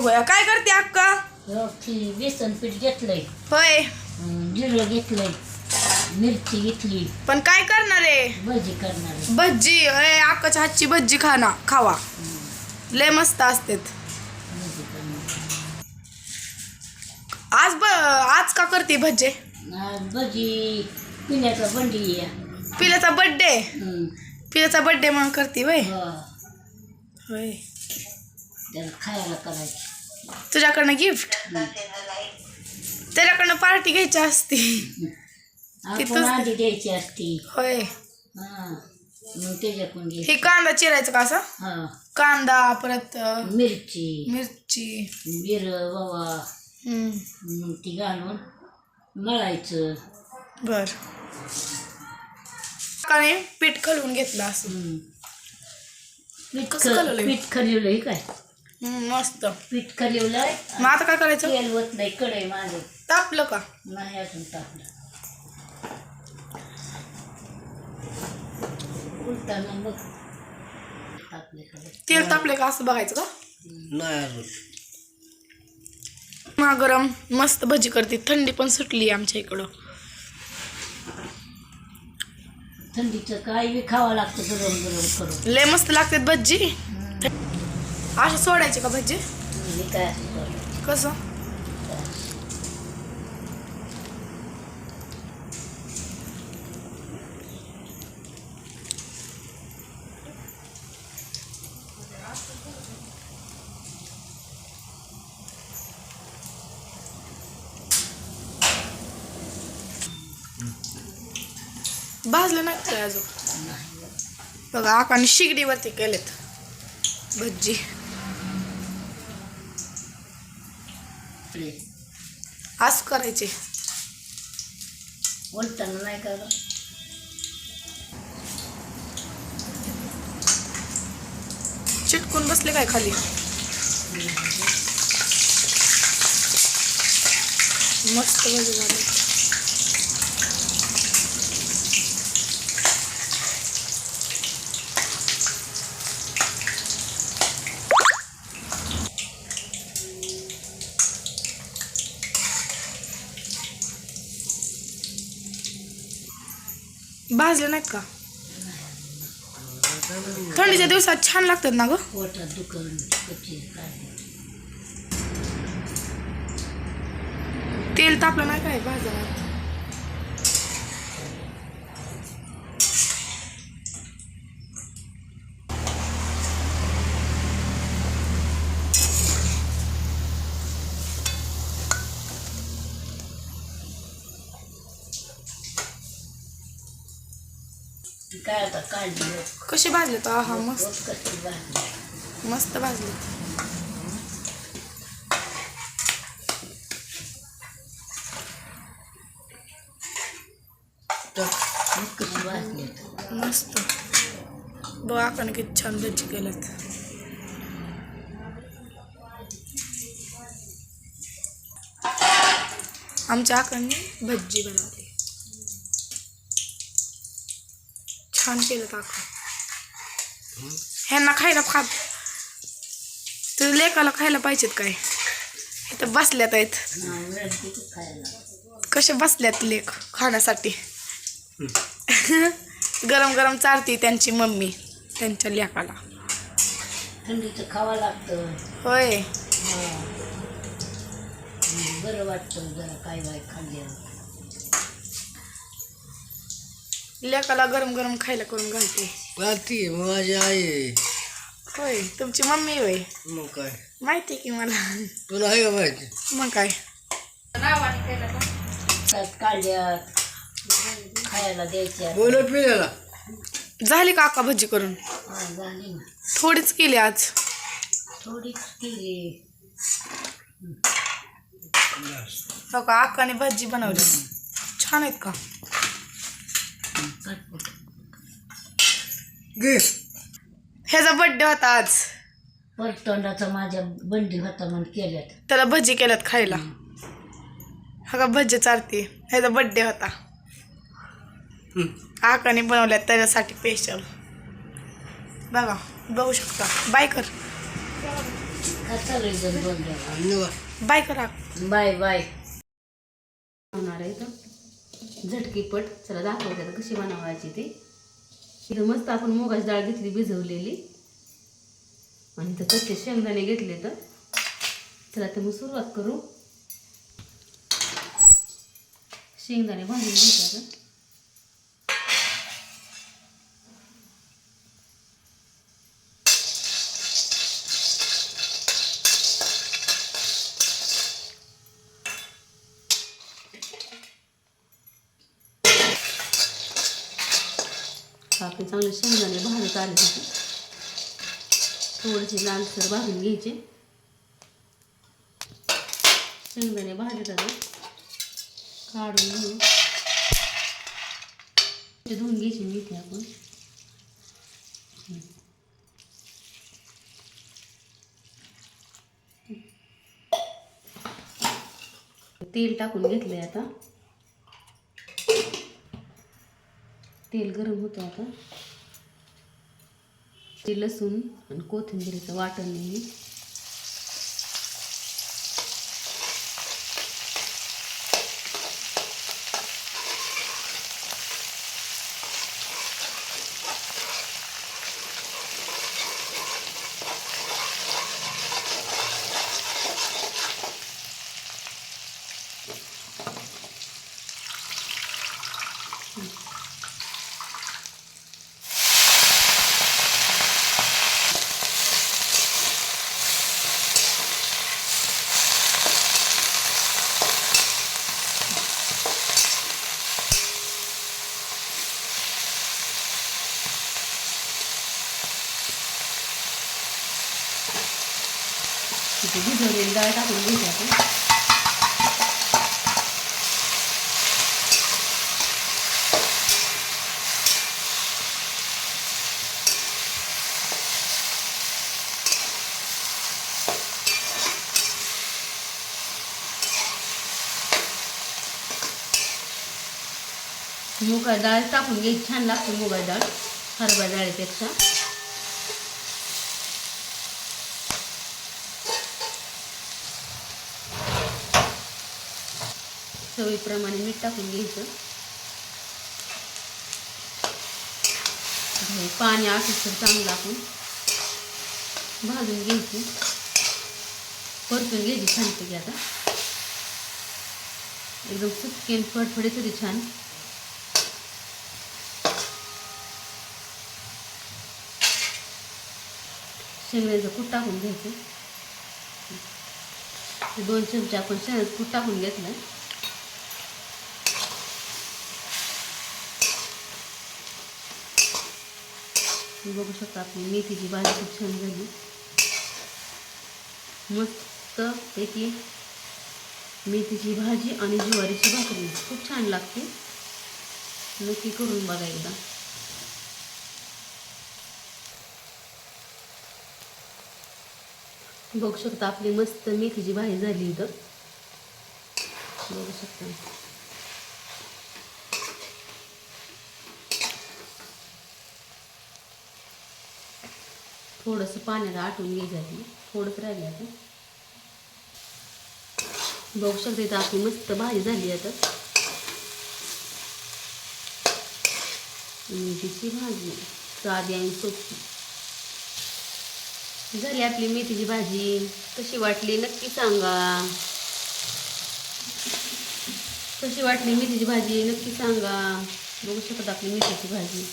बघूया. काय करते अक्का? रोटी बेसन पीठ घेतलंय. होय. अं, जिरं घेतलंय. मिरची घेतली. पण काय करणार आहे? भजी करणार आहे. भज्जी होय अक्काच्या हातची भज्जी खाना खावा. लय मस्त असते भजी करणार आज ब आज का करते भज्जे आज भजी पिण्याचा बंडी या पिल्याचा बर्थडे हं. पिल्याचा बर्थडे म्हणून करते वय हो. होय. त्याला खायला करायची. तुझ्याकडनं गिफ्ट. त्याच्याकडनं पार्टी घ्यायची असती. द्यायची असती? होय. हा हे कांदा चिरायचं का असं? हा. कांदा परत मिरची. मिरची. जिरं बाबा ती घालून मळायचं. बर. काने पीठ खलवून घेतलं असं. पीठ कसं? पीठ खलिवलंय काय? मस्त. पीठ खलिवलंय मग आता काय करायचं? तेल वतलंय कढई माझं तापलं का? नाही अजून बघ टाकले कडे तेल तापले का? असं बघायचं का? नाही अजून. मा गरम मस्त भजी करते. थंडी पण सुटली आमच्या इकडं. थंडीचं काही बी खावं लागतं गरम गरम करून. लय मस्त लागतात भजी. असे सोडायचे का भजी. कसं? भाजलं नाही काय अजून? बघा आकाने शिगडीवरती केलेत भज्जी आपले असं करायचे. उलटाना नाही करत. चिटकून बसले काय खाली? मस्त झाले. भाजले नाहीत का? थंडीच्या दिवसात छान लागतात ना ग. पोटात दुखन तेल तापलं नाही काय भाजायला काय आता काढली कसे भाजले तर हा मस्त. कशी भाजली. मस्त भाजले. मग कशी भाजली मस्त. बघ आपण किती छान भजी केल्यात. आमच्या आकांनी भज्जी बनवली. छान केलं आका ह्यांना खायला खा तुझ्या लेकाला खायला पाहिजेत काय? इथं बसल्यात आहेत. कसे बसल्यात लेख खाण्यासाठी? गरम गरम चारती त्यांची मम्मी त्यांच्या लेकाला. थंडीचं खावं लागतं. होय. हा. बरं वाटतं जरा काय बाय खाल्ल्यावर. लेकाला गरम गरम खायला करून घालते. पाहती माझी आई आहे. होय तुमची मम्मी होय? मग काय? माहिती की मला. तुला आहे का माहिती? मग काय? खायला द्यायच्या बोल पिल्याला झाली का आका भजी करून? हा, झाली ना. थोडीच केली आज. थोडीच केली. हो का आकाने भजी बनवली. छान आहेत का? घे. ह्याचा बड्डे होता आज. परतोंडाचा माझ्या बंडी होता म्हणून केल्यात. त्याला भजी केल्यात खायला. हा का भजी चारते. ह्याचा बड्डे होता. आकाने बनवल्यात त्याच्यासाठी स्पेशल बघा बघू शकता. बाय कर. का चालू बंद बाय करा बाय बाय. होणार आहे तर झटकीपट चला दाखवते आता कशी बनवायची ती. इथं मस्त आपण मुगाची डाळ घेतली भिजवलेली. आणि इथं कच्चे शेंगदाणे घेतले तर. चला तर मग सुरुवात करू. शेंगदाणे भाजून घ्यायचे आपले चांगले शेंगदाणे भाजत आले होते. थोडीशी लालसर भाजून घ्यायचे. शेंगदाणे भाजत आले. काढून घेऊ. ते धुवून घ्यायचे मेथी आपण. तेल टाकून घेतलंय आता. तेल गरम होतं आता. ते लसूण आणि कोथिंबीरीचं वाटण नाही तिथे भिजवलेली डाळ टाकून घ्यायची आपण मुगा डाळ टाकून घ्यायची छान लागते मुगा डाळ हरभरा डाळीपेक्षा चवीप्रमाणे मीठ टाकून घ्यायचं. पाणी असं तर चांगलं आपण भाजून घ्यायची. परतून घ्यायची छानपैकी आता. एकदम सुटकी आणि तरी छान. शेंगण्याचं कूट टाकून घ्यायचं. दोन चमचे आपण शेंगण्याचं कूट टाकून घेतलं. बघू शकता आपली मेथीची भाजी खूप छान झाली. मस्त पैकी मेथीची भाजी आणि ज्वारीची भाकरी. खूप छान लागते. नक्की करून बघा एकदा. बघू शकता आपली मस्त मेथीची भाजी झाली इथं. बघू शकता. थोडंसं पाण्यात आटून घ्यायचं आहे थोडंच राहिलं आता. बघू शकता इथं आपली मस्त भाजी झाली आता. मेथीची भाजी साधी आणि सोपी. झाली आपली मेथीची भाजी कशी वाटली नक्की सांगा. कशी वाटली मेथीची भाजी नक्की सांगा. बघू शकता आपली मेथीची भाजी.